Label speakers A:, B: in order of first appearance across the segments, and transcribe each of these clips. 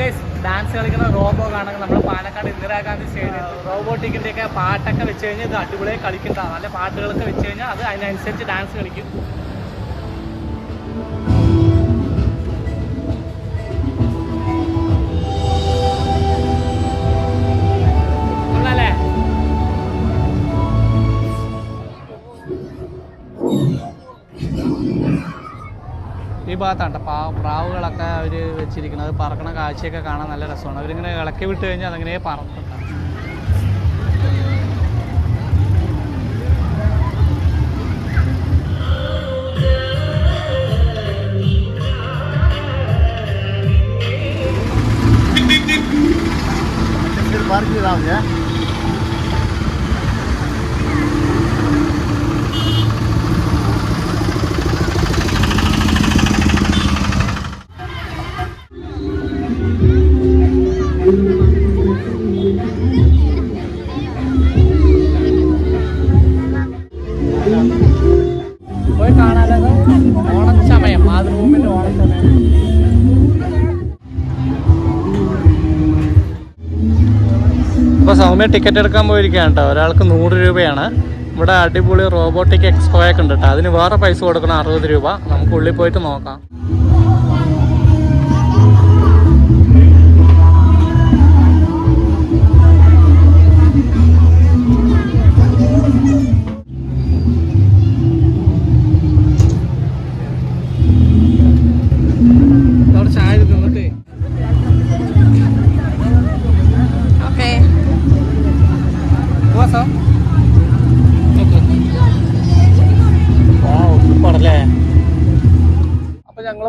A: Guys dance കളിക്കുന്ന robo കാണുന്നത് നമ്മുടെ പാലക്കാട് ഇന്ദിരാഗാന്ധി സ്റ്റേഡിയം. റോബോട്ടിക്കിന്റെ ഒക്കെ പാട്ടൊക്കെ വെച്ച് കഴിഞ്ഞാൽ ഇത് അടിപൊളിയായി കളിക്കുന്നതാണ് നല്ല പാട്ടുകളൊക്കെ വെച്ച് കഴിഞ്ഞാൽ അത് അതിനനുസരിച്ച് ഡാൻസ് കളിക്കും. ഭാഗത്താണ് പാ പ്രാവുകളൊക്കെ അവർ വെച്ചിരിക്കുന്നത് പറക്കണ കാഴ്ചയൊക്കെ കാണാൻ നല്ല രസമാണ് അവരിങ്ങനെ ഇളക്കി വിട്ട് കഴിഞ്ഞാൽ അതങ്ങനെ പറക്കും
B: पार्क राम है
A: ടിക്കറ്റ് എടുക്കാൻ പോയിരിക്കുകയാണ് കേട്ടോ ഒരാൾക്ക് നൂറ് രൂപയാണ്. ഇവിടെ അടിപൊളി റോബോട്ടിക് എക്സ്പോ ഒക്കെ ഉണ്ട് കേട്ടോ അതിന് വേറെ പൈസ കൊടുക്കണം അറുപത് രൂപ. നമുക്ക് ഉള്ളിൽ പോയിട്ട് നോക്കാം.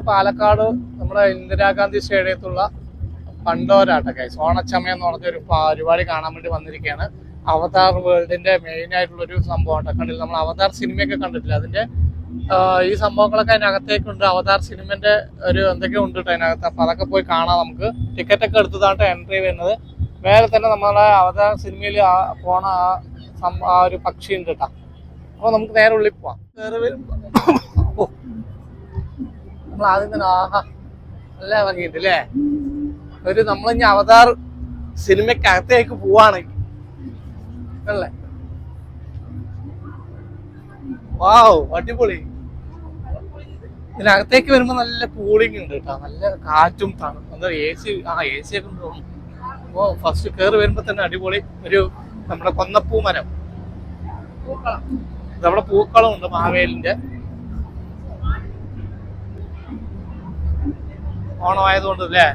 A: പാലക്കാട് നമ്മുടെ ഇന്ദിരാഗാന്ധി സ്റ്റേഡിയത്തുള്ള പണ്ടോരാട്ട കൈസ് ഓണച്ചമയം എന്ന് പറഞ്ഞൊരു പരിപാടി കാണാൻ വേണ്ടി വന്നിരിക്കുകയാണ് അവതാർ വേൾഡിന്റെ മെയിൻ ആയിട്ടുള്ള ഒരു സംഭവം കണ്ടില്ല? നമ്മൾ അവതാർ സിനിമയൊക്കെ കണ്ടിട്ടില്ല? അതിന്റെ ഈ സംഭവങ്ങളൊക്കെ അതിനകത്തേക്കുണ്ട്. അവതാർ സിനിമന്റെ ഒരു എന്തൊക്കെയോ ഉണ്ട് കേട്ടോ അതിനകത്ത്. അപ്പൊ അതൊക്കെ പോയി കാണാം നമുക്ക്. ടിക്കറ്റ് ഒക്കെ എടുത്തതാണ് എൻട്രി വരുന്നത്. വേറെ തന്നെ നമ്മളെ അവതാർ സിനിമയിൽ പോണ ആ ഒരു പക്ഷി ഉണ്ട് കേട്ടോ. അപ്പൊ നമുക്ക് നേരെ ഉള്ളിൽ പോവാം. വരുമ്പോ. നമ്മൾ ആദ്യം തന്നെ ആഹാ. നല്ല ഭംഗിയുണ്ട് അല്ലേ ഒരു നമ്മളിഞ്ഞ അവതാർ സിനിമക്കകത്തേക്ക് പോവാണെങ്കിൽ. അല്ലേ? വാവ് അടിപൊളി. ഇതിനകത്തേക്ക് വരുമ്പോ നല്ല കൂളിംഗ് ഉണ്ട് കേട്ടോ. നല്ല കാറ്റും തണുപ്പ്. എന്താ എ സി ആ എ സി ഒക്കെ തോന്നും അപ്പോ ഫസ്റ്റ് കയറി വരുമ്പോ തന്നെ അടിപൊളി. ഒരു നമ്മുടെ കൊന്നപ്പൂ മരം. പൂക്കളം. നമ്മുടെ പൂക്കളം ഉണ്ട് മാവേലിന്റെ. ഓണമായതുകൊണ്ട് അല്ലേ?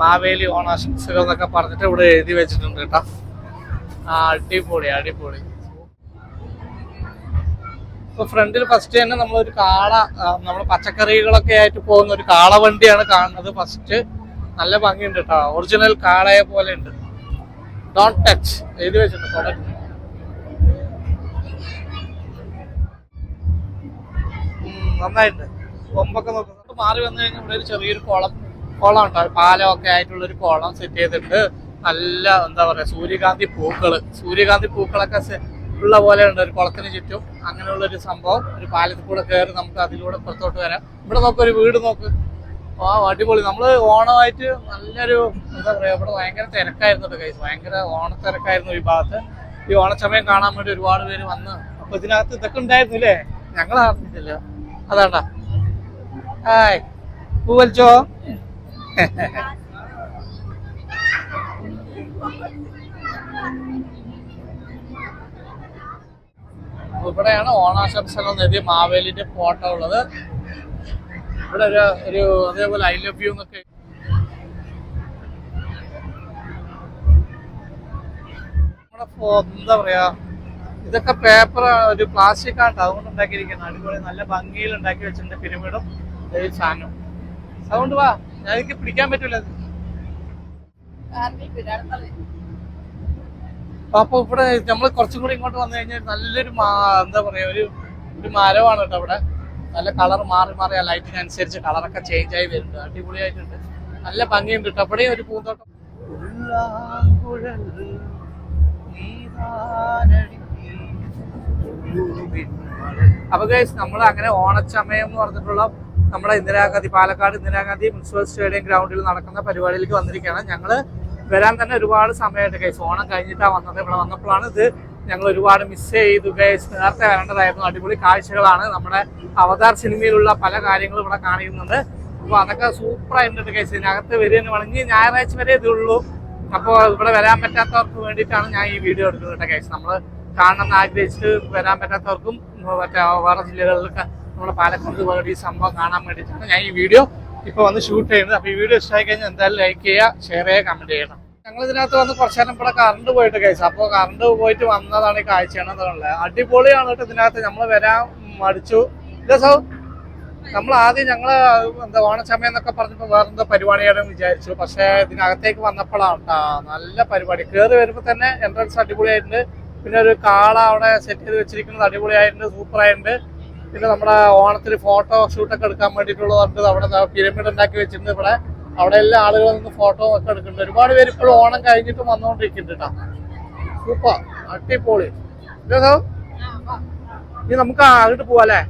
A: മാവേലി ഓണാശംസകൾ എന്നൊക്കെ പറഞ്ഞിട്ട് ഇവിടെ എഴുതി വെച്ചിട്ടുണ്ട് കേട്ടോ. ആ അടിപൊളി അടിപൊളി. ഇപ്പൊ ഫ്രണ്ടിൽ ഫസ്റ്റ് തന്നെ നമ്മളൊരു കാള നമ്മൾ പച്ചക്കറികളൊക്കെ ആയിട്ട് പോകുന്ന ഒരു കാള വണ്ടിയാണ് കാണുന്നത് ഫസ്റ്റ് നല്ല ഭംഗിയുണ്ട് കേട്ടോ. ഒറിജിനൽ കാളയെ പോലെ ഉണ്ട്. ഡോണ്ട് ടച്ച് എഴുതി വെച്ചിട്ടുണ്ട് തൊടരുത്. നന്നായിട്ടുണ്ട്. നന്നായിട്ട് കൊമ്പൊക്കെ നോക്കുന്നുണ്ട് മാറി വന്നു കഴിഞ്ഞാൽ ഇവിടെ ഒരു ചെറിയൊരു കുളം കുളം ഉണ്ടാവും പാലമൊക്കെ ആയിട്ടുള്ള ഒരു കുളം സെറ്റ് ചെയ്തിട്ട് നല്ല എന്താ പറയുക സൂര്യകാന്തി പൂക്കൾ സൂര്യകാന്തി പൂക്കളൊക്കെ ഉള്ള പോലെ ഉണ്ട് ഒരു കുളത്തിന് ചുറ്റും. അങ്ങനെയുള്ള ഒരു സംഭവം ഒരു പാലത്തിൽ കൂടെ കയറി നമുക്ക് അതിലൂടെ പുറത്തോട്ട് വരാം. ഇവിടെ നോക്കൊരു വീട് നോക്ക്. ആ അടിപൊളി. നമ്മൾ ഓണമായിട്ട് നല്ലൊരു എന്താ പറയുക ഇവിടെ ഭയങ്കര തിരക്കായിരുന്നു കൈസ് ഭയങ്കര ഓണത്തിരക്കായിരുന്നു ഈ ഭാഗത്ത്. ഈ ഓണച്ചമയം കാണാൻ വേണ്ടി ഒരുപാട് പേര് വന്ന്. അപ്പൊ ഇതിനകത്ത് ഇതൊക്കെ ഉണ്ടായിരുന്നില്ലേ ഞങ്ങൾ അറിഞ്ഞിട്ടില്ല. അതാണ്ടാ? ഹായ് പൂവൽച്ചോ അപ്പൊ ഇവിടെയാണ് ഓണാശംസകൾ എഴുതിയ മാവേലിന്റെ ഫോട്ടോ ഉള്ളത്. ഇവിടെ ഒരു ഒരു അതേപോലെ ഐ ലവ് യു എന്നൊക്കെ എന്താ പറയാ ഇതൊക്കെ പേപ്പർ ഒരു പ്ലാസ്റ്റിക് ആണ് അതുകൊണ്ട് ഉണ്ടാക്കിയിരിക്കുന്നത്. അടിപൊളി നല്ല ഭംഗിയിൽ ഉണ്ടാക്കി വെച്ചിട്ടുണ്ട് പിരമിഡും. അതുകൊണ്ട് വാ ഞാൻ എനിക്ക് പിടിക്കാൻ പറ്റൂല. അപ്പൊ ഇവിടെ നമ്മൾ കുറച്ചും കൂടി ഇങ്ങോട്ട് വന്നു കഴിഞ്ഞാൽ നല്ലൊരു എന്താ പറയാ ഒരു ഒരു മരമാണ് കേട്ടോ ഇവിടെ. നല്ല കളർ മാറി മാറി ആ ലൈറ്റിനനുസരിച്ച് കളറൊക്കെ ചേഞ്ച് ആയി വരുന്നുണ്ട്. അടിപൊളിയായിട്ടുണ്ട്. നല്ല ഭംഗിയുണ്ട് കേട്ടോ. ഒരു പൂന്തോട്ടം. അപ്പൊ ഗൈസ് നമ്മൾ അങ്ങനെ ഓണച്ചമയം എന്ന് പറഞ്ഞിട്ടുള്ള നമ്മുടെ ഇന്ദിരാഗാന്ധി പാലക്കാട് ഇന്ദിരാഗാന്ധി മുനിസിപ്പൽ സ്റ്റേഡിയം ഗ്രൗണ്ടിൽ നടക്കുന്ന പരിപാടിയിലേക്ക് വന്നിരിക്കുകയാണ്. ഞങ്ങൾ വരാൻ തന്നെ ഒരുപാട് സമയമായിട്ട് കൈസ് ഓണം കഴിഞ്ഞിട്ടാണ് വന്നത്. ഇവിടെ വന്നപ്പോഴാണ് ഇത് ഞങ്ങൾ ഒരുപാട് മിസ് ചെയ്തു. ഗൈസ് നേരത്തെ വരേണ്ടതായിരുന്നു. അടിപൊളി കാഴ്ചകളാണ് നമ്മുടെ അവതാർ സിനിമയിലുള്ള പല കാര്യങ്ങളും ഇവിടെ കാണിക്കുന്നുണ്ട്. അപ്പോൾ അതൊക്കെ സൂപ്പർ ആയിട്ടുണ്ട് ഗൈസ് ഇതിനകത്ത് വരികയെന്ന് പറഞ്ഞ് ഞായറാഴ്ച വരെ ഇതുള്ളൂ അപ്പോൾ ഇവിടെ വരാൻ പറ്റാത്തവർക്ക് വേണ്ടിയിട്ടാണ് ഞാൻ ഈ വീഡിയോ എടുക്കുന്നത് കേട്ടോ നമ്മൾ നമ്മൾ കാണണമെന്ന് ആഗ്രഹിച്ചിട്ട് വരാൻ പറ്റാത്തവർക്കും മറ്റേ വേറെ ജില്ലകളിലൊക്കെ നമ്മുടെ പാലക്കാട് പോലുള്ള ഈ സംഭവം കാണാൻ വേണ്ടിയിട്ടാണ് ഞാൻ ഈ വീഡിയോ ഇപ്പൊ വന്ന് ഷൂട്ട് ചെയ്യുന്നത്. അപ്പൊ ഈ വീഡിയോ ഇഷ്ടമായി കഴിഞ്ഞാൽ എന്തായാലും ലൈക്ക് ചെയ്യുക ഷെയർ ചെയ്യുക കമന്റ് ചെയ്യണം. ഞങ്ങൾ ഇതിനകത്ത് വന്ന് കുറച്ചു നേരം ഇവിടെ കറണ്ട് പോയിട്ട് കഴിച്ചു അപ്പോൾ കറണ്ട് പോയിട്ട് വന്നതാണ് ഈ കാഴ്ച എന്നുള്ളത് അടിപൊളിയാണ് കേട്ടോ ഇതിനകത്ത്. നമ്മൾ വരാൻ മടിച്ചു. ഇല്ല സോ. നമ്മൾ ആദ്യം ഞങ്ങൾ എന്താ ഓണസമയം എന്നൊക്കെ പറഞ്ഞപ്പോൾ വേറെന്തോ പരിപാടിയാണെന്ന് വിചാരിച്ചു. പക്ഷേ ഇതിനകത്തേക്ക് വന്നപ്പോഴാണ് ട്ടാ നല്ല പരിപാടി. കയറി വരുമ്പോൾ തന്നെ എൻട്രൻസ് അടിപൊളിയായിട്ടുണ്ട്. പിന്നെ ഒരു കാള അവിടെ സെറ്റ് ചെയ്ത് വെച്ചിരിക്കുന്നത് അടിപൊളിയായിട്ടുണ്ട് സൂപ്പർ ആയിട്ടുണ്ട്. പിന്നെ നമ്മുടെ ഓണത്തിന് ഫോട്ടോ ഷൂട്ടൊക്കെ എടുക്കാൻ വേണ്ടിയിട്ടുള്ളതുണ്ട് അവിടെ പിരമിഡ് ഉണ്ടാക്കി വെച്ചിട്ടുണ്ട്. ഇവിടെ അവിടെ എല്ലാ ആളുകളും നിന്ന് ഫോട്ടോ ഒക്കെ എടുക്കുന്നുണ്ട്. ഒരുപാട് പേര് ഇപ്പോഴും ഓണം കഴിഞ്ഞിട്ട് വന്നുകൊണ്ടിരിക്കുന്നുണ്ട് സൂപ്പർ അടിപൊളി? ഇനി നമുക്ക് അങ്ങോട്ട് പോവാല്ലേ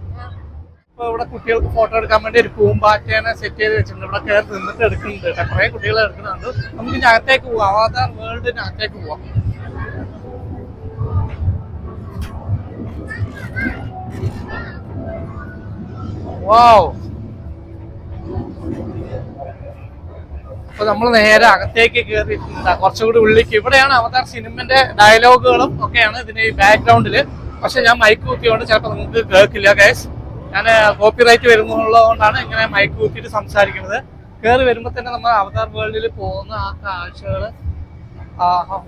A: ഇപ്പൊ ഇവിടെ കുട്ടികൾക്ക് ഫോട്ടോ എടുക്കാൻ വേണ്ടി ഒരു പൂമ്പാറ്റേനെ സെറ്റ് ചെയ്ത് വെച്ചിട്ടുണ്ട്. ഇവിടെ കയറി നിന്നിട്ട് എടുക്കുന്നുണ്ട് കേട്ടോ കുറെ കുട്ടികൾ എടുക്കുന്നുണ്ട്. നമുക്ക് ഇനി അകത്തേക്ക് പോവാം. അവതാർ വേൾഡിന് അകത്തേക്ക് പോവാം. വാവ് അപ്പൊ നമ്മൾ നേരെ അകത്തേക്ക് കയറിയിട്ടുണ്ട് കുറച്ചുകൂടി ഉള്ളിലേക്ക്. ഇവിടെയാണ് അവതാർ സിനിമന്റെ ഡയലോഗുകളും ഒക്കെയാണ് ഇതിന് ഈ ബാക്ക്ഗ്രൗണ്ടിൽ പക്ഷെ ഞാൻ മൈക്ക് കുത്തിയോണ്ട് ചിലപ്പോൾ നിങ്ങൾക്ക് കേൾക്കില്ല ഗൈസ് ഞാൻ കോപ്പിറൈറ്റ് വരുന്നുള്ളതുകൊണ്ടാണ് ഇങ്ങനെ മൈക്ക് കുത്തിയിട്ട് സംസാരിക്കുന്നത്. കേറി വരുമ്പോൾ തന്നെ നമ്മൾ അവതാർ വേൾഡിൽ പോകുന്ന ആ കാഴ്ചകൾ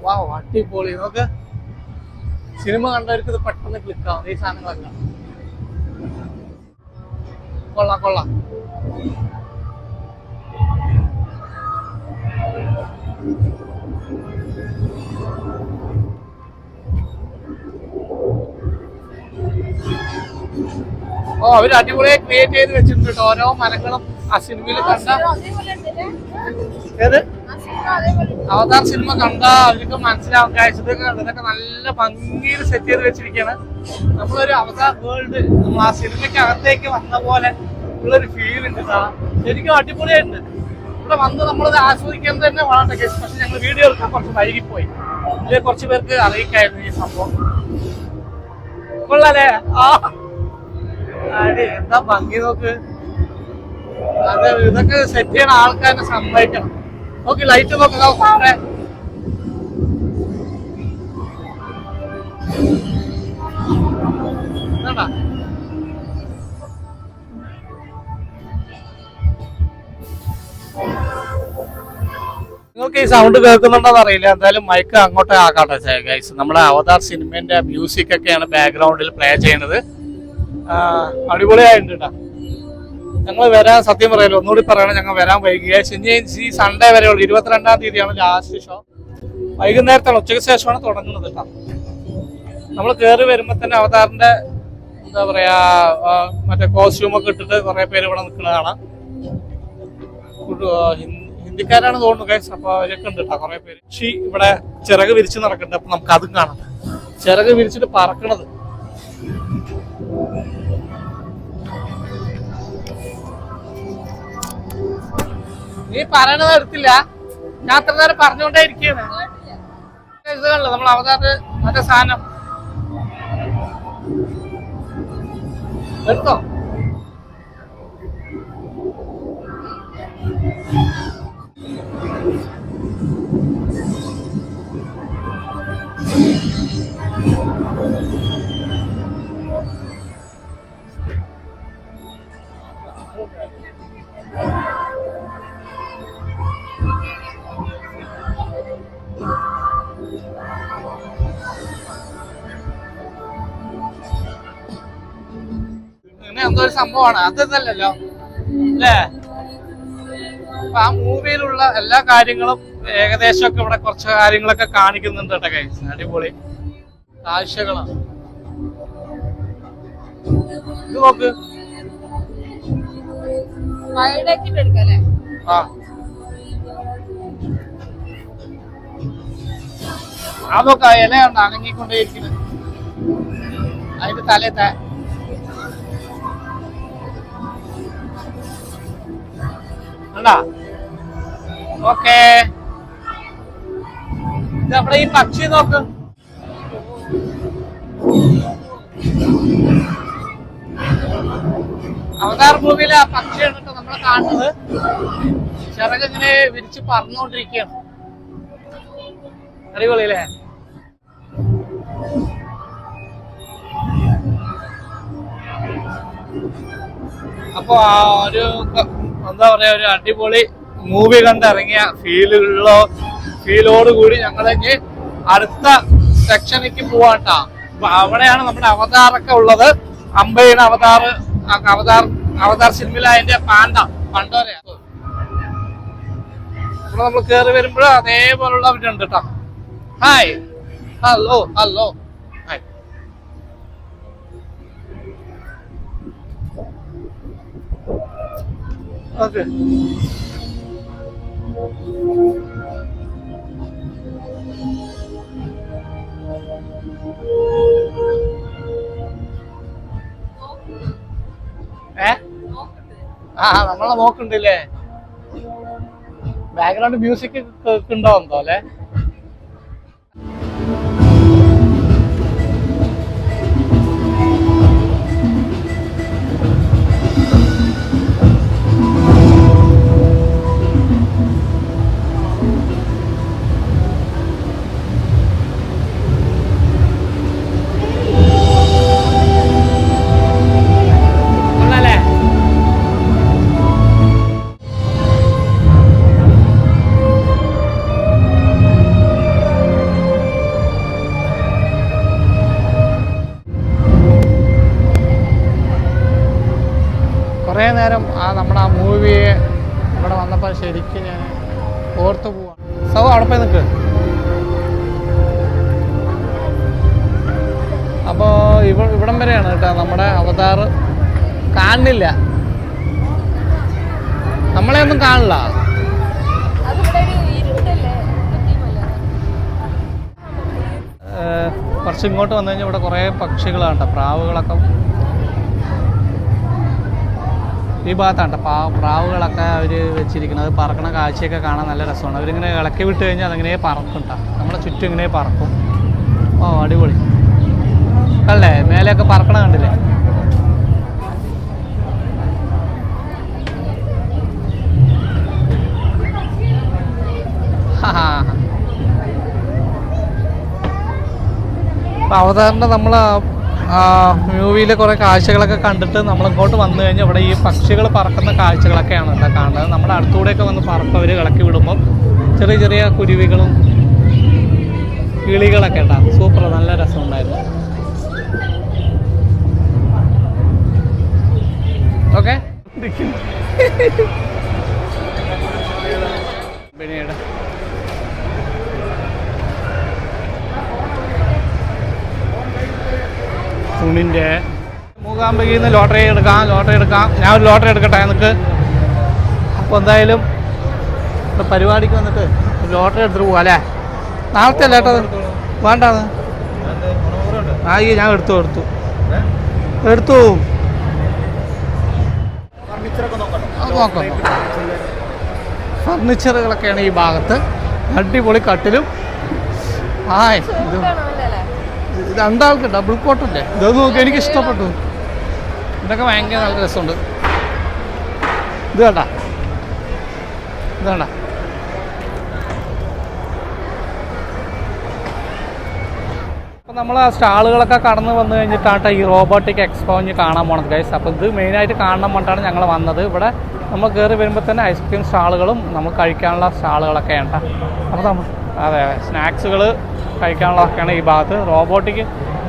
A: വാ അടിപൊളി. നമുക്ക് സിനിമ കണ്ടവർക്ക് ഇത് പെട്ടെന്ന് ക്ലിക്കാവും ഈ സാധനങ്ങളൊക്കെ കൊള്ളാം കൊള്ളാം ഓ അവർ അടിപൊളിയായി ക്രിയേറ്റ് ചെയ്ത് വെച്ചിട്ടുണ്ട് ഓരോ മരങ്ങളും ആ സിനിമയിൽ കണ്ട ഏത്? അവതാർ സിനിമ കണ്ട അവർക്ക് മനസ്സിലാവും. കാഴ്ച ഇതൊക്കെ നല്ല ഭംഗിയിൽ സെറ്റ് ചെയ്ത് വെച്ചിരിക്കുകയാണ്. നമ്മളൊരു അവതാർ വേൾഡ് നമ്മൾ ആ സിനിമയ്ക്ക് അകത്തേക്ക് വന്ന പോലെ ഉള്ളൊരു ഫീൽ ഉണ്ട്. ശരിക്കും അടിപൊളിയായിട്ടുണ്ട്. ഇവിടെ വന്ന് നമ്മളത് ആസ്വദിക്കാൻ തന്നെ വളരെ കേസ് പക്ഷെ ഞങ്ങൾ വീഡിയോ എടുക്കാൻ കുറച്ച് വൈകിപ്പോയി. ഇതിലെ കുറച്ച് പേർക്ക് അറിയിക്കായിരുന്നു ഈ സംഭവം. കൊള്ളാലേ? ആ. എന്താ ഭംഗി നോക്ക്. അതെ ഇതൊക്കെ സെറ്റ് ചെയ്യണ ആൾക്കാരെ സമ്മതിക്കണം. നോക്കി ലൈറ്റ് നോക്കുക. നിങ്ങൾക്ക് ഈ സൗണ്ട് കേൾക്കുന്നുണ്ടോന്ന് അറിയില്ല. എന്തായാലും മൈക്ക് അങ്ങോട്ടേ ആക്കാട്ടെ ഗൈസ് നമ്മുടെ അവതാർ സിനിമേന്റെ മ്യൂസിക് ഒക്കെയാണ് ബാക്ക്ഗ്രൗണ്ടിൽ പ്ലേ ചെയ്യുന്നത്. അടിപൊളിയായിട്ടുണ്ട് കേട്ടോ ഞങ്ങൾ വരാൻ സത്യം പറയല്ലോ ഒന്നുകൂടി പറയണം ഞങ്ങൾ വരാൻ വൈകിയ. ശനി ഈ സൺഡേ വരെ ഉള്ളു. ഇരുപത്തിരണ്ടാം തീയതിയാണ് ലാസ്റ്റ് ഷോ വൈകുന്നേരത്താണ് ഉച്ചയ്ക്ക് ശേഷമാണ് തുടങ്ങുന്നത് കേട്ടോ നമ്മൾ കയറി വരുമ്പോൾ തന്നെ അവതാറിന്റെ എന്താ പറയാ മറ്റേ കോസ്റ്റ്യൂമൊക്കെ ഇട്ടിട്ട് കുറെ പേര് ഇവിടെ നിൽക്കുന്നത് കാണാം. ഹിന്ദിക്കാരാണ് തോന്നുന്നു കേസ് അപ്പൊ അവരൊക്കെ ഉണ്ട് കേട്ടോ കുറെ പേര്. ഇവിടെ ചിറക് വിരിച്ച് നടക്കുന്നുണ്ട് അപ്പൊ നമുക്ക് അതും കാണാം. ചിറക് വിരിച്ചിട്ട് പറക്കണത്. നീ പറയണത് എടുത്തില്ല. ഞാൻ അത്ര നേരം പറഞ്ഞുകൊണ്ടേ നമ്മൾ അവതാറ് മറ്റേ സാധനം. എടുത്തോ? എന്തോ ഒരു സംഭവമാണ് അതൊന്നല്ലല്ലോ അല്ലേ? അപ്പൊ ആ മൂവിയിലുള്ള എല്ലാ കാര്യങ്ങളും ഏകദേശം ഒക്കെ ഇവിടെ കുറച്ച് കാര്യങ്ങളൊക്കെ കാണിക്കുന്നുണ്ട് കേട്ടോ കൈസ് അടിപൊളി. കാഴ്ചകളാണ് ഇത് നോക്ക്. ആ. അതൊക്കെ ഇലയുണ്ട് അനങ്ങിക്കൊണ്ടേയിരിക്കുന്നത് അതിന്റെ തലേ കണ്ട? ഓക്കേ. നമ്മുടെ ഈ പക്ഷി നോക്ക്. അവതാർ മൂവിയിലെ ആ പക്ഷിയാണ് കേട്ടോ നമ്മളെ കാണുന്നത്. ചിറകിങ്ങനെ വിരിച്ച് പറന്നുകൊണ്ടിരിക്കുകയാണ്. അടിപൊളിയല്ലേ? അപ്പൊ ആ ഒരു എന്താ പറയാ ഒരു അടിപൊളി മൂവി കണ്ടിറങ്ങിയ ഫീലുള്ള ഫീലോട് കൂടി ഞങ്ങളെങ്കിൽ അടുത്ത സെക്ഷനിലേക്ക് അപ്പൊ അവിടെയാണ് നമ്മുടെ അവതാറൊക്കെ ഉള്ളത്. അമ്പയുടെ അവതാർ അവതാർ അവതാർ സിനിമയിലായതിന്റെ പാണ്ട പണ്ടോരെയാ നമ്മൾ കേറി വരുമ്പോഴും അതേപോലുള്ള ഉണ്ട് കേട്ടോ ഹായ് ഹലോ ഹലോ ഓക്കെ ഏ? ആ നമ്മളെ നോക്കുന്നുണ്ടല്ലേ ബാക്ക്ഗ്രൗണ്ട് മ്യൂസിക് കേൾക്കുന്നുണ്ടോ എന്തോ അല്ലേ? നേരം ആ നമ്മുടെ ആ മൂവിയെ ഇവിടെ വന്നപ്പോൾ ശരിക്കും ഞാൻ ഓർത്തു പോവാം സൗ അവിടെ പോയി നിൽക്ക്. അപ്പോൾ ഇവ ഇവിടം വരെയാണ് കേട്ടോ നമ്മുടെ അവതാർ കാണില്ല. നമ്മളെ ഒന്നും കാണില്ല. കുറച്ച് ഇങ്ങോട്ട് വന്നു കഴിഞ്ഞാൽ ഇവിടെ കുറേ പക്ഷികളാണ് കേട്ടോ പ്രാവുകളൊക്കെ ഈ ഭാഗത്താണ് പാ പ്രാവുകളൊക്കെ അവർ വെച്ചിരിക്കുന്നത്. പറക്കണ കാഴ്ചയൊക്കെ കാണാൻ നല്ല രസമാണ്. അവരിങ്ങനെ ഇളക്കി വിട്ട് കഴിഞ്ഞാൽ അതിങ്ങനെ പറക്കും കേട്ടോ നമ്മളെ ചുറ്റും ഇങ്ങനെ പറക്കും. ഓ അടിപൊളി. അല്ലേ മേലെയൊക്കെ പറക്കണ കണ്ടില്ലേ? അവതാരണ നമ്മൾ മൂവിയിലെ കുറേ കാഴ്ചകളൊക്കെ കണ്ടിട്ട് നമ്മളിങ്ങോട്ട് വന്നു കഴിഞ്ഞാൽ ഇവിടെ ഈ പക്ഷികൾ പറക്കുന്ന കാഴ്ചകളൊക്കെയാണ് കേട്ടോ കാണുന്നത്. നമ്മുടെ അടുത്തൂടെയൊക്കെ വന്ന് പറപ്പവർ ഇളക്കി വിടുമ്പോൾ ചെറിയ ചെറിയ കുരുവികളും കിളികളൊക്കെ കേട്ടോ. സൂപ്പർ നല്ല രസമുണ്ടായിരുന്നു. ഓക്കെ പിന്നീട് തുണിന്റെ മൂകാംബികയിൽ നിന്ന് ലോട്ടറി എടുക്കാം ലോട്ടറി എടുക്കാം. ഞാൻ ഒരു ലോട്ടറി എടുക്കട്ടെ എനിക്ക് അപ്പോൾ എന്തായാലും പരിപാടിക്ക് വന്നിട്ട് ലോട്ടറി എടുത്തിട്ട് പോവാം അല്ലേ? നാളത്തെ അല്ലേ ഏട്ടാ വേണ്ടാന്ന്. ആ ഈ ഞാൻ എടുത്തു എടുത്തു. എടുത്തു. നോക്കാം. ഫർണിച്ചറുകളൊക്കെയാണ് ഈ ഭാഗത്ത്. അടിപൊളി കട്ടിലും. ആയി ഇത് ഇത് രണ്ടാൾക്ക് ഡബിൾ കോട്ടല്ലേ ഇത് നോക്കി എനിക്ക് ഇഷ്ടപ്പെട്ടു. ഇതൊക്കെ ഭയങ്കര നല്ല രസമുണ്ട്. ഇത് കേട്ടാ ഇത് അപ്പം നമ്മൾ ആ സ്റ്റാളുകളൊക്കെ കടന്ന് വന്നു കഴിഞ്ഞിട്ടാണ് ഈ റോബോട്ടിക് എക്സ്പോ ഇനി കാണാൻ പോണത് ഗൈസ് അപ്പോൾ ഇത് മെയിനായിട്ട് കാണണം കൊണ്ടാണ് ഞങ്ങൾ വന്നത്. ഇവിടെ നമ്മൾ കയറി വരുമ്പോൾ തന്നെ ഐസ്ക്രീം സ്റ്റാളുകളും നമുക്ക് കഴിക്കാനുള്ള സ്റ്റാളുകളൊക്കെ ഉണ്ട് അപ്പോൾ നമ്മൾ അതെ സ്നാക്സുകൾ കഴിക്കാനുള്ളതൊക്കെയാണ് ഈ ഭാഗത്ത്. റോബോട്ടിക്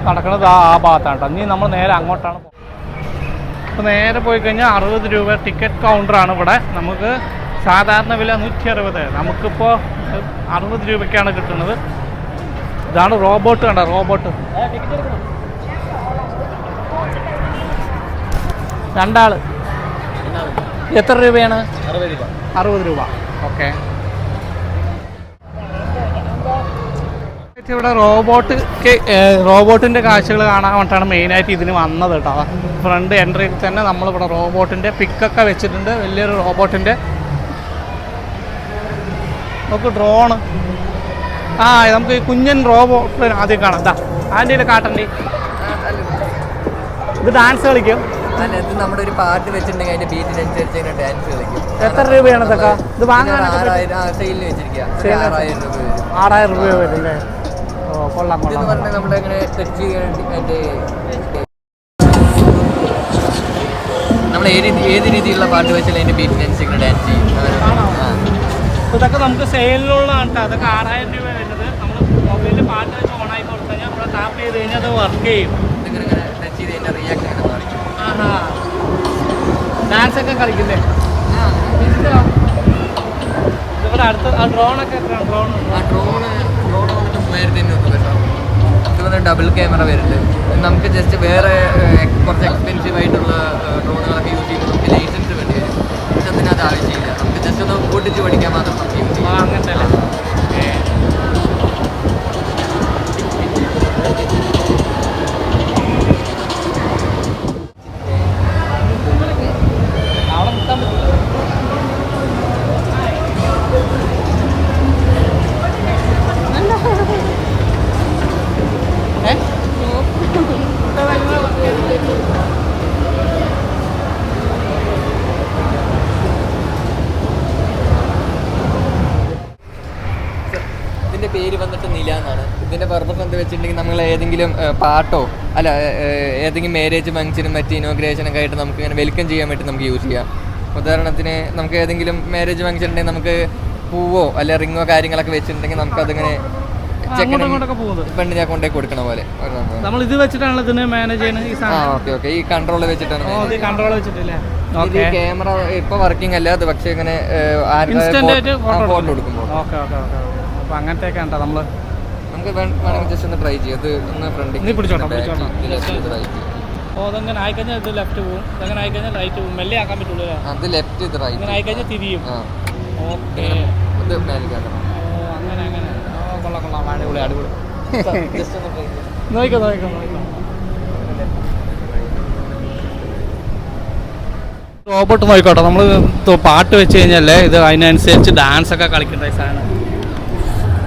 A: നടക്കുന്നത് ആ ആ ഭാഗത്താണ് കേട്ടോ. ഇനി നമ്മൾ നേരെ അങ്ങോട്ടാണ് അപ്പോൾ നേരെ പോയി കഴിഞ്ഞാൽ അറുപത് രൂപ ടിക്കറ്റ് കൗണ്ടറാണ് ഇവിടെ. നമുക്ക് സാധാരണ വില നൂറ്റി അറുപത് നമുക്കിപ്പോൾ അറുപത് രൂപയ്ക്കാണ് കിട്ടുന്നത്. ഇതാണ് റോബോട്ട് കണ്ട റോബോട്ട് രണ്ടാൾ. എത്ര രൂപയാണ്?
B: അറുപത് രൂപ.
A: അറുപത് രൂപ ഇവിടെ റോബോട്ട് റോബോട്ടിന്റെ കാഴ്ചകൾ കാണാൻ വേണ്ടിയിട്ടാണ് മെയിനായിട്ട് ഇതിന് വന്നത് കേട്ടോ. ഫ്രണ്ട് എൻട്രിയിൽ തന്നെ നമ്മളിവിടെ റോബോട്ടിന്റെ പിക്കൊക്കെ വെച്ചിട്ടുണ്ട്. വലിയൊരു റോബോട്ടിന്റെ നമുക്ക് ഡ്രോണ് ആ നമുക്ക് ഈ കുഞ്ഞൻ റോബോട്ട് ആദ്യം കാണാം. ഇതാ ആന്റെ കാട്ടണ്ടി. ഇത് ഡാൻസ് കളിക്കും.
C: ഇത് നമ്മുടെ ഒരു പാട്ട് വെച്ചിട്ടുണ്ടെങ്കിൽ അതിന്റെ ബീറ്റിനനുസരിച്ച് ഡാൻസ് കളിക്കും.
A: എത്ര രൂപയാണ് ഇതൊക്കെ? ഇത് പറ്റും?
C: ആറായിരം സെയിലിന് വെച്ചിരിക്കുക ആറായിരം രൂപ വരും.
A: ആറായിരം രൂപ വരും അല്ലേ? കൊള്ളാം കൊള്ളാം
C: പറഞ്ഞാൽ നമ്മളിങ്ങനെ ചെയ്യാൻ നമ്മൾ ഏത് ഏത് രീതിയിലുള്ള പാട്ട് വെച്ചാൽ അതിന്റെ ബീറ്റിനനുസരിച്ച് ഇങ്ങനെ ഡാൻസ് ചെയ്യും. അങ്ങനെ.
A: ഇതൊക്കെ നമുക്ക് സെയിലിനുള്ളതാണ് കേട്ടോ അതൊക്കെ ആറായിരം രൂപ വരുന്നത്. നമ്മൾ മൊബൈലിൽ പാട്ട് വെച്ച് ഓണാക്കി കൊടുത്തു കഴിഞ്ഞാൽ നമ്മൾ ടാപ്പ് ചെയ്ത് കഴിഞ്ഞാൽ അത് വർക്ക് ചെയ്യും.
C: ഇതിങ്ങനെ ടച്ച് ചെയ്ത് കഴിഞ്ഞാൽ റിയാക്ട് ഇങ്ങനെ കാണിക്കും
A: ആഹാ. ഡാൻസ് ഒക്കെ കളിക്കില്ലേ? ഇവിടെ അടുത്ത ആ ഡ്രോണൊക്കെ എത്രയാണ് ഡ്രോൺ
C: ആ ഡ്രോണ് മൂവായിരത്തി അഞ്ഞൂറ് രൂപ ഇത് വന്നിട്ട് ഡബിൾ ക്യാമറ വരുന്നുണ്ട്. നമുക്ക് ജസ്റ്റ് വേറെ കുറച്ച് എക്സ്പെൻസീവ് ആയിട്ടുള്ള ഡ്രോണുകളൊക്കെ യൂസ് ചെയ്യുമ്പോൾ നമുക്ക് ലൈസൻസ് വേണ്ടി വരും. പക്ഷെ അതിനകത്ത് ആവശ്യമില്ല. നമുക്ക് ജസ്റ്റ് ഒന്ന് ഓടിച്ച് പഠിക്കാൻ മാത്രം നമുക്ക് യൂസ് ചെയ്യാം.
A: അങ്ങനത്തെ
C: ഏതെങ്കിലും പാട്ടോ അല്ല ഏതെങ്കിലും മാരേജ് ഫംഗ്ഷനും മറ്റ് ഇനോഗ്രേഷനൊക്കെ ആയിട്ട് നമുക്ക് ഇങ്ങനെ വെൽക്കം ചെയ്യാൻ വേണ്ടി നമുക്ക് യൂസ് ചെയ്യാം. ഉദാഹരണത്തിന് നമുക്ക് ഏതെങ്കിലും മാരേജ് ഫംഗ്ഷൻ ഉണ്ടെങ്കിൽ നമുക്ക് പൂവോ അല്ലെ റിങ്ങോ കാര്യങ്ങളൊക്കെ വെച്ചിട്ടുണ്ടെങ്കിൽ നമുക്ക് അതിങ്ങനെ പെണ്ണിനെ കൊണ്ടേ കൊടുക്കണ പോലെ.
A: നമ്മൾ ഇത് വെച്ചിട്ടാണല്ലോ ഇതിനെ മാനേജ് ചെയ്യുന്നത് ഈ
C: ആ ഓക്കെ ഓക്കെ ഈ കൺട്രോൾ വെച്ചിട്ടാണ്
A: കൺട്രോൾ വെച്ചിട്ടില്ലേ?
C: ക്യാമറ ഇപ്പൊ വർക്കിംഗ് അല്ല അത് പക്ഷേ ഇങ്ങനെ
A: ഫോട്ടോ
C: എടുക്കുമ്പോൾ
A: ഓക്കെ അപ്പൊ ഉണ്ടോ നമ്മൾ.
C: നമുക്ക് വേണമെങ്കിൽ ജസ്റ്റ് ഒന്ന് ട്രൈ ചെയ്യാം. അത് ഒന്ന് ഫ്രണ്ട്
A: നീ പിടിച്ചോട്ടോ, പിടിച്ചോട്ടോ. ഓ അതങ്ങനെ ആയിക്കഴിഞ്ഞാൽ ഇത് ലെഫ്റ്റ് പോകും അതങ്ങനെ ആയിക്കഴിഞ്ഞാൽ റൈറ്റ് പോകും മെല്ലെ ആക്കാൻ പറ്റുള്ളൂ അല്ലേ?
C: അത് ലെഫ്റ്റ് ഇത് റൈറ്റ്
A: ആയിക്കഴിഞ്ഞാൽ തിരിയും.
C: ആ.
A: ഓക്കെ.
C: ഇത് മേലിക്കാക്കണം
A: ഓ അങ്ങനെ അങ്ങനെ. ഓ കൊള്ളാം കൊള്ളാം. അടിപൊളി അടിപൊളി.
C: ജസ്റ്റ് ഒന്ന് ട്രൈ ചെയ്യാം.
A: നോക്കിക്കോ നോക്കിക്കോ നോക്കിക്കോ റോബോട്ട് നോക്കിക്കോട്ടെ നമ്മൾ പാട്ട് വെച്ച് കഴിഞ്ഞല്ലേ ഇത് അതിനനുസരിച്ച് ഡാൻസ് ഒക്കെ കളിക്കേണ്ട സാധനം.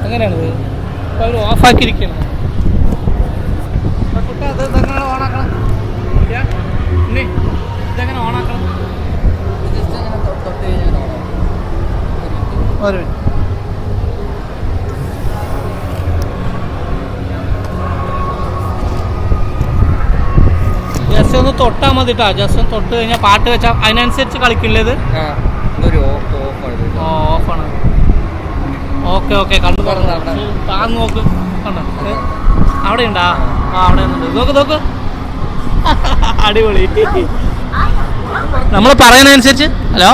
A: എങ്ങനെയാണിത്? ഇപ്പോൾ അവർ ഓണാക്കണം?
C: ജസ്റ്റ് തൊട്ട് തൊട്ട്.
A: ഒരു മിനിറ്റ്. ഒന്ന് തൊട്ടാൽ മതി കേട്ടോ ജസ്റ്റ് ഒന്ന് തൊട്ട് കഴിഞ്ഞാൽ പാട്ട് വെച്ചാൽ അതിനനുസരിച്ച് കളിക്കില്ലേ ഇത്?
C: ആ ഇതൊരു ഓഫ് ഓഫാണ്
A: ഓഫാണ്. ഓക്കെ ഓക്കെ കണ്ടു
C: തുറന്ന് അവിടെ.
A: നോക്ക് കണ്ടോ? അവിടെ ഉണ്ടാ ആ അവിടെ നോക്ക് നോക്ക്. അടിപൊളി. നമ്മൾ പറയുന്നതനുസരിച്ച് ഹലോ?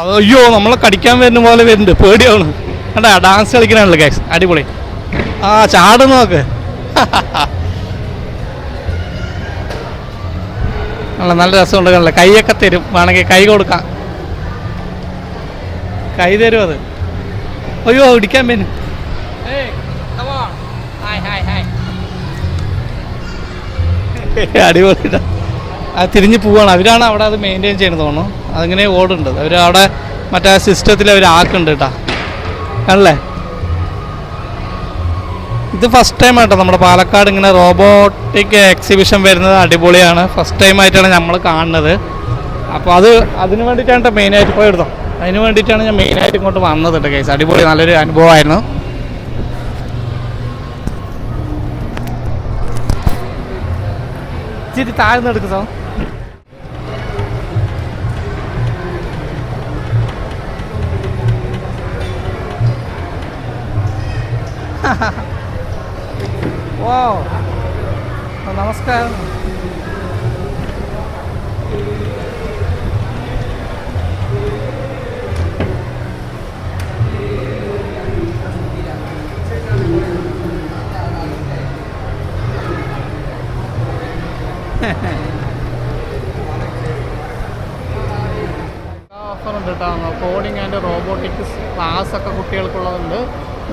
A: അയ്യോ നമ്മളെ കടിക്കാൻ വരുന്ന പോലെ വരുന്നുണ്ട്. പേടിയാണ്. കണ്ടാ ഡാൻസ് കളിക്കണല്ലോ ഗൈസ് അടിപൊളി. ആ ചാട് നല്ല നല്ല രസമുണ്ട് കണ്ടില്ല? കൈയൊക്കെ തരും. വേണമെങ്കിൽ കൈ കൊടുക്കാം. കൈ തരും അത്? അയ്യോ ഇടിക്കാൻ പിന്നെ അടിപൊളി അത് തിരിഞ്ഞ് പോവാണ്. അവരാണ് അവിടെ അത് മെയിന്റെയിൻ ചെയ്യണത് തോന്നുന്നു. അതിങ്ങനെ ഓടുന്നുണ്ട്. അവർ അവിടെ മറ്റേ സിസ്റ്റത്തിൽ അവർ ആക്കുന്നുണ്ട് കേട്ടാ. അല്ലേ ഇത് ഫസ്റ്റ് ടൈം ആട്ടോ. നമ്മുടെ പാലക്കാട് ഇങ്ങനെ റോബോട്ടിക് എക്സിബിഷൻ വരുന്നത് അടിപൊളിയാണ്. ഫസ്റ്റ് ടൈം ആയിട്ടാണ് നമ്മൾ കാണുന്നത്. അപ്പോൾ അത് അതിന് വേണ്ടിയിട്ടാണ് മെയിൻ ആയിട്ട് പോയി എടുത്തോ അതിന് വേണ്ടിയിട്ടാണ് ഞാൻ മെയിനായിട്ട് ഇങ്ങോട്ട് വന്നത് കേസ് അടിപൊളി നല്ലൊരു അനുഭവമായിരുന്നു. ഇച്ചിരി താഴ്ന്ന് എടുക്കുന്നോ ഓ നമസ്കാരം. ഓഫർ ഉണ്ട് കേട്ടോ. കോഡിങ് ആൻഡ് റോബോട്ടിക്സ് ക്ലാസ് ഒക്കെ കുട്ടികൾക്കുള്ളതുണ്ട്.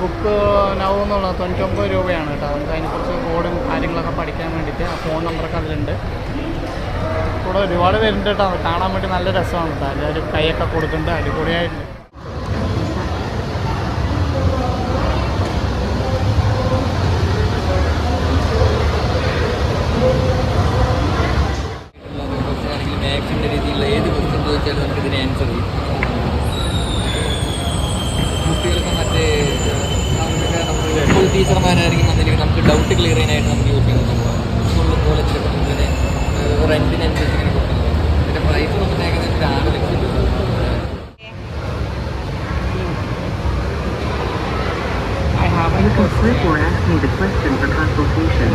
A: ബുക്ക് നവ് എന്നുള്ളത് തൊണ്ണൂറ്റൊമ്പത് രൂപയാണ് കേട്ടോ. നമുക്ക് അതിനെക്കുറിച്ച് കോഡും കാര്യങ്ങളൊക്കെ പഠിക്കാൻ വേണ്ടിയിട്ട് ആ ഫോൺ നമ്പറൊക്കെ അതിലുണ്ട്. കൂടെ ഒരുപാട് പേരുണ്ട് കേട്ടോ. കാണാൻ വേണ്ടി നല്ല രസമാണ് കേട്ടോ. എല്ലാവരും കൈയൊക്കെ കൊടുക്കുന്നുണ്ട്. അടിപൊളിയായിട്ടുണ്ട്.
C: മാത്സിന്റെ രീതിയിലുള്ള ആൻസർ ചെയ്യും കുട്ടികൾക്ക് മറ്റേ സ്കൂൾ ടീച്ചർമാരായിരിക്കും വന്നില്ലെങ്കിൽ നമുക്ക് ഡൗട്ട് ക്ലിയർ ചെയ്യാനായിട്ട് നമുക്ക് യൂസ് ചെയ്യുന്ന സംഭവമാണ് പോലെ ചിലപ്പോൾ നമുക്കിങ്ങനെ റെന്റിനനുസരിച്ച് ഇങ്ങനെ കൊടുക്കുന്നത് പിന്നെ പ്രൈസ് നമുക്ക് ഏകദേശം ഒരു ആറ് ലക്ഷം രൂപ.
D: You can click or ask me the question for consultation.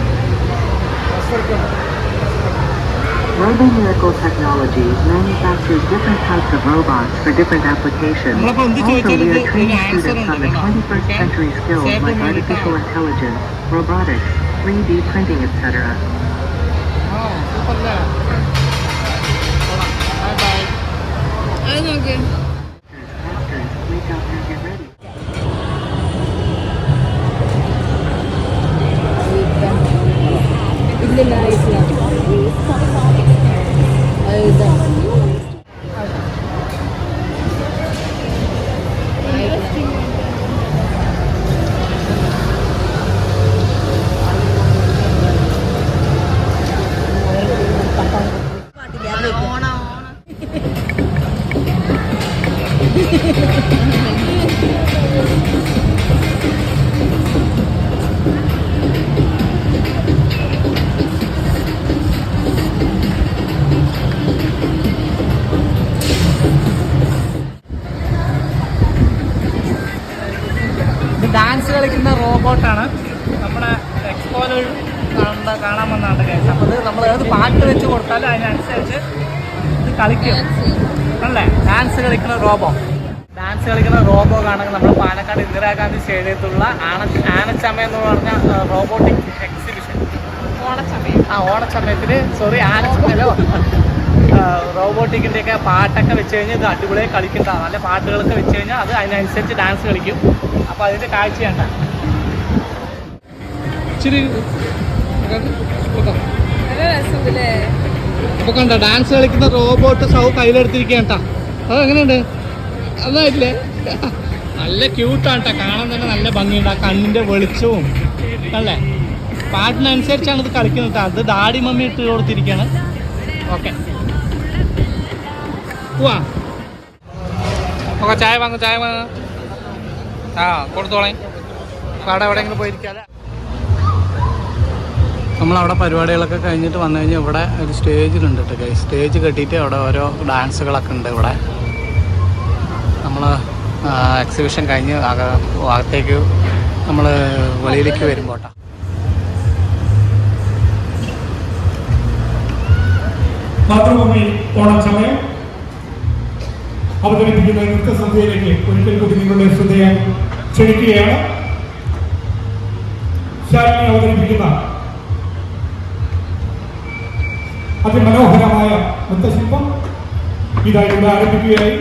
D: Robo RoboMiracle Technologies manufactures different types of robots for different applications. Also, we are training students on the 21st century skills like artificial intelligence, robotics, 3D printing, etc.
A: Oh, super. Bye bye. I'm okay. കൊടുത്താലും അതിനനുസരിച്ച് ഇത് കളിക്കും. അല്ലേ? Dance കളിക്കുന്ന robo dance കളിക്കുന്ന robo കാണുന്നത് നമ്മൾ പാലക്കാട് ഇന്ദിരാഗാന്ധി സ്റ്റേഡിയത്തിലുള്ള ആന ആനച്ചമ എന്ന് പറഞ്ഞ റോബോട്ടിക് എക്സിബിഷൻ
E: ഓണച്ചമയം.
A: ആ ഓണച്ചമയത്തിൽ സോറി ആനച്ചമയല്ലോ റോബോട്ടിക്കിന്റെ ഒക്കെ പാട്ടൊക്കെ വെച്ച് കഴിഞ്ഞാൽ ഇത് അടിപൊളിയായി കളിക്കുന്നതാണ് നല്ല പാട്ടുകളൊക്കെ വെച്ച് കഴിഞ്ഞാൽ അത് അതിനനുസരിച്ച് ഡാൻസ് കളിക്കും. അപ്പോൾ അതിന്റെ കാഴ്ചയുണ്ട ഇച്ചിരി
E: രസമില്ലേ
A: അപ്പോൾ കണ്ട ഡാൻസ് കളിക്കുന്ന റോബോട്ട് സൗ കയ്യിലെടുത്തിരിക്കുകയാണ് അതെങ്ങനെയുണ്ട് അതായിട്ടില്ലേ നല്ല ക്യൂട്ടാണ് കേട്ടോ കാണാൻ തന്നെ നല്ല ഭംഗിയുണ്ട്. ആ കണ്ണിന്റെ വെളിച്ചവും അല്ലേ? പാട്ടിനനുസരിച്ചാണ് ഇത് കളിക്കുന്നത്. അത് ഡാഡി മമ്മി ഇട്ട് കൊടുത്തിരിക്കുകയാണ്. ഓക്കെ. പോവാ ഓക്കെ ചായ വാങ്ങും ചായ വാങ്ങും. ആ കൊടുത്തോളേ. അവിടെ എവിടെയെങ്കിലും പോയിരിക്കാതെ നമ്മളവിടെ പരിപാടികളൊക്കെ കഴിഞ്ഞിട്ട് വന്നു കഴിഞ്ഞാൽ ഇവിടെ ഒരു സ്റ്റേജിലുണ്ട് കേട്ടോ. സ്റ്റേജ് കെട്ടിയിട്ട് അവിടെ ഓരോ ഡാൻസുകളൊക്കെ ഉണ്ട് ഇവിടെ. നമ്മൾ എക്സിബിഷൻ കഴിഞ്ഞ് അക അകത്തേക്ക് നമ്മൾ വെളിയിലേക്ക് വരുമ്പോട്ടാ
F: മാതൃഭൂമി ഓണം സമയം. അവതരിപ്പിക്കുന്ന നൃത്തസന്ധ്യയിലേക്ക് ഒരിക്കൽ കൂടി നിങ്ങളുടെ ശ്രദ്ധയെ ക്ഷണിക്കുകയാണ്. ശാലിനി അവതരിപ്പിക്കുന്ന അതിമനോഹരമായ നൃത്തശില്പം ഇതായി ഇവിടെ ആരംഭിക്കുകയായി.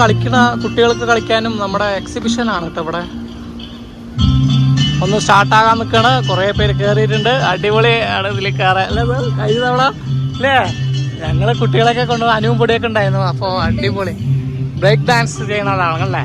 A: കളിക്കുന്ന കുട്ടികൾക്ക് കളിക്കാനും നമ്മുടെ എക്സിബിഷൻ ആണ് കേട്ടോ ഇവിടെ.
G: ഒന്ന് സ്റ്റാർട്ടാകാൻ നിൽക്കണ കുറേ പേര് കയറിയിട്ടുണ്ട് അടിപൊളി ആണ് ഇതിൽ കയറാൻ? കഴിഞ്ഞ തവണ അല്ലേ? ഞങ്ങൾ കുട്ടികളൊക്കെ കൊണ്ട് അനുവും പൊടിയൊക്കെ ഉണ്ടായിരുന്നു. അപ്പോൾ അടിപൊളി. Break dance ചെയ്യുന്നതാണല്ലേ